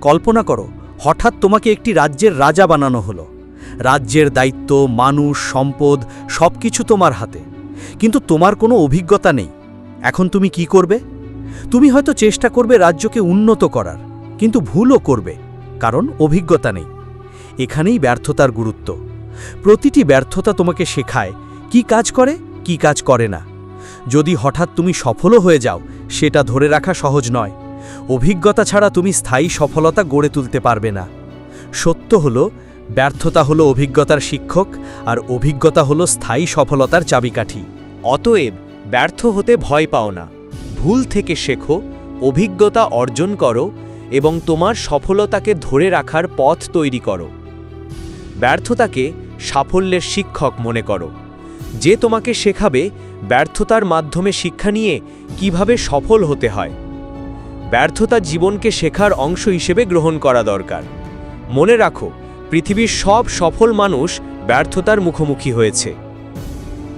কল্পনা করো, হঠাৎ তোমাকে একটি রাজ্যের রাজা বানানো হলো। রাজ্যের দায়িত্ব, মানুষ, সম্পদ সব কিছু তোমার হাতে। কিন্তু তোমার কোনো অভিজ্ঞতা নেই। এখন তুমি কি করবে? তুমি হয়তো চেষ্টা করবে রাজ্যকে উন্নত করার, কিন্তু ভুলও করবে, কারণ অভিজ্ঞতা নেই। এখানেই ব্যর্থতার গুরুত্ব। প্রতিটি ব্যর্থতা তোমাকে শেখায়, কি কাজ করে, কি কাজ করে না। যদি হঠাৎ তুমি সফলও হয়ে যাও, সেটা ধরে রাখা সহজ নয়। অভিজ্ঞতা ছাড়া তুমি স্থায়ী সফলতা গড়ে তুলতে পারবে না। সত্য হলো, ব্যর্থতা হলো অভিজ্ঞতার শিক্ষক আর অভিজ্ঞতা হলো স্থায়ী সফলতার চাবিকাঠি। অতএব ব্যর্থ হতে ভয় পাও না। ভুল থেকে শেখো, অভিজ্ঞতা অর্জন করো এবং তোমার সফলতাকে ধরে রাখার পথ তৈরি করো। ব্যর্থতাকে সাফল্যের শিক্ষক মনে করো। যে তোমাকে শেখাবে ব্যর্থতার মাধ্যমে শিক্ষা নিয়ে কীভাবে সফল হতে হয়। ব্যর্থতা জীবনকে শেখার অংশ হিসেবে গ্রহণ করা দরকার। মনে রাখো, পৃথিবীর সব সফল মানুষ ব্যর্থতার মুখোমুখি হয়েছে।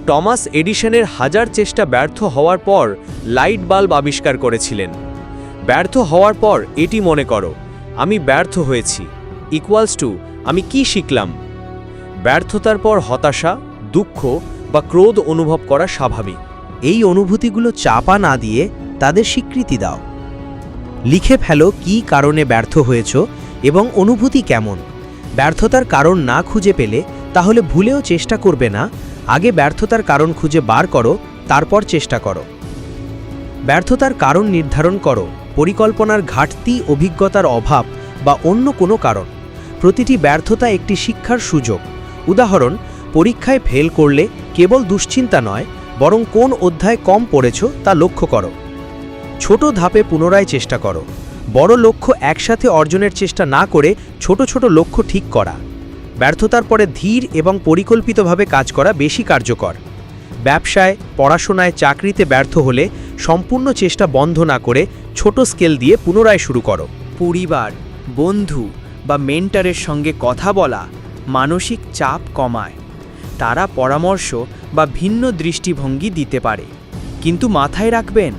টমাস এডিসনের হাজার চেষ্টা ব্যর্থ হওয়ার পর লাইট বাল্ব আবিষ্কার করেছিলেন। ব্যর্থ হওয়ার পর এটি মনে করো, আমি ব্যর্থ হয়েছি। ইকুয়ালস টু আমি কি শিখলাম? ব্যর্থতার পর হতাশা, দুঃখ বা ক্রোধ অনুভব করা স্বাভাবিক। এই অনুভূতিগুলো চাপা না দিয়ে তাদের স্বীকৃতি দাও। লিখে ফেলো কি কারণে ব্যর্থ হয়েছ এবং অনুভূতি কেমন। ব্যর্থতার কারণ না খুঁজে পেলে তাহলে ভুলেও চেষ্টা করবে না, আগে ব্যর্থতার কারণ খুঁজে বার করো, তারপর চেষ্টা করো। ব্যর্থতার কারণ নির্ধারণ করো, পরিকল্পনার ঘাটতি, অভিজ্ঞতার অভাব বা অন্য কোনো কারণ। প্রতিটি ব্যর্থতা একটি শিক্ষার সুযোগ। উদাহরণ, পরীক্ষায় ফেল করলে কেবল দুশ্চিন্তা নয়, বরং কোন অধ্যায় কম পড়েছ তা লক্ষ্য করো। ছোট ধাপে পুনরায় চেষ্টা করো। বড় লক্ষ্য একসাথে অর্জনের চেষ্টা না করে ছোট ছোট লক্ষ্য ঠিক করা। ব্যর্থতার পরে ধীর এবং পরিকল্পিতভাবে কাজ করা বেশি কার্যকর। ব্যবসায়, পড়াশোনায়, চাকরিতে ব্যর্থ হলে সম্পূর্ণ চেষ্টা বন্ধ না করে ছোট স্কেল দিয়ে পুনরায় শুরু করো। পরিবার, বন্ধু বা মেন্টারের সঙ্গে কথা বলা মানসিক চাপ কমায়। তারা পরামর্শ বা ভিন্ন দৃষ্টিভঙ্গি দিতে পারে। কিন্তু মাথায় রাখবেন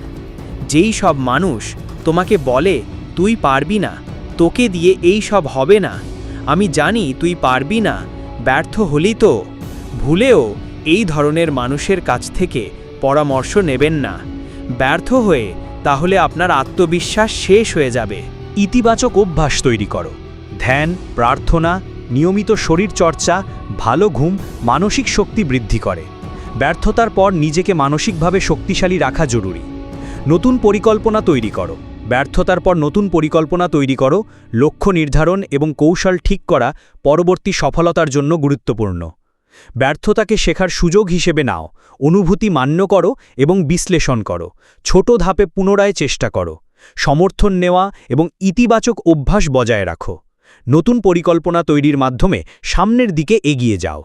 যেই সব মানুষ তোমাকে বলে, তুই পারবি না, তোকে দিয়ে এই সব হবে না। আমি জানি তুই পারবি না, ব্যর্থ হলি তো। ভুলেও এই ধরনের মানুষের কাছ থেকে পরামর্শ নেবেন না। ব্যর্থ হয়ে তাহলে আপনার আত্মবিশ্বাস শেষ হয়ে যাবে। ইতিবাচক অভ্যাস তৈরি করো। ধ্যান, প্রার্থনা, নিয়মিত শরীর চর্চা ভালো ঘুম, মানসিক শক্তি বৃদ্ধি করে। ব্যর্থতার পর নিজেকে মানসিকভাবে শক্তিশালী রাখা জরুরি। নতুন পরিকল্পনা তৈরি করো। ব্যর্থতার পর নতুন পরিকল্পনা তৈরি করো। লক্ষ্য নির্ধারণ এবং কৌশল ঠিক করা পরবর্তী সফলতার জন্য গুরুত্বপূর্ণ। ব্যর্থতাকে শেখার সুযোগ হিসেবে নাও। অনুভূতি মান্য করো এবং বিশ্লেষণ করো। ছোট ধাপে পুনরায় চেষ্টা করো। সমর্থন নেওয়া এবং ইতিবাচক অভ্যাস বজায় রাখো। নতুন পরিকল্পনা তৈরির মাধ্যমে সামনের দিকে এগিয়ে যাও।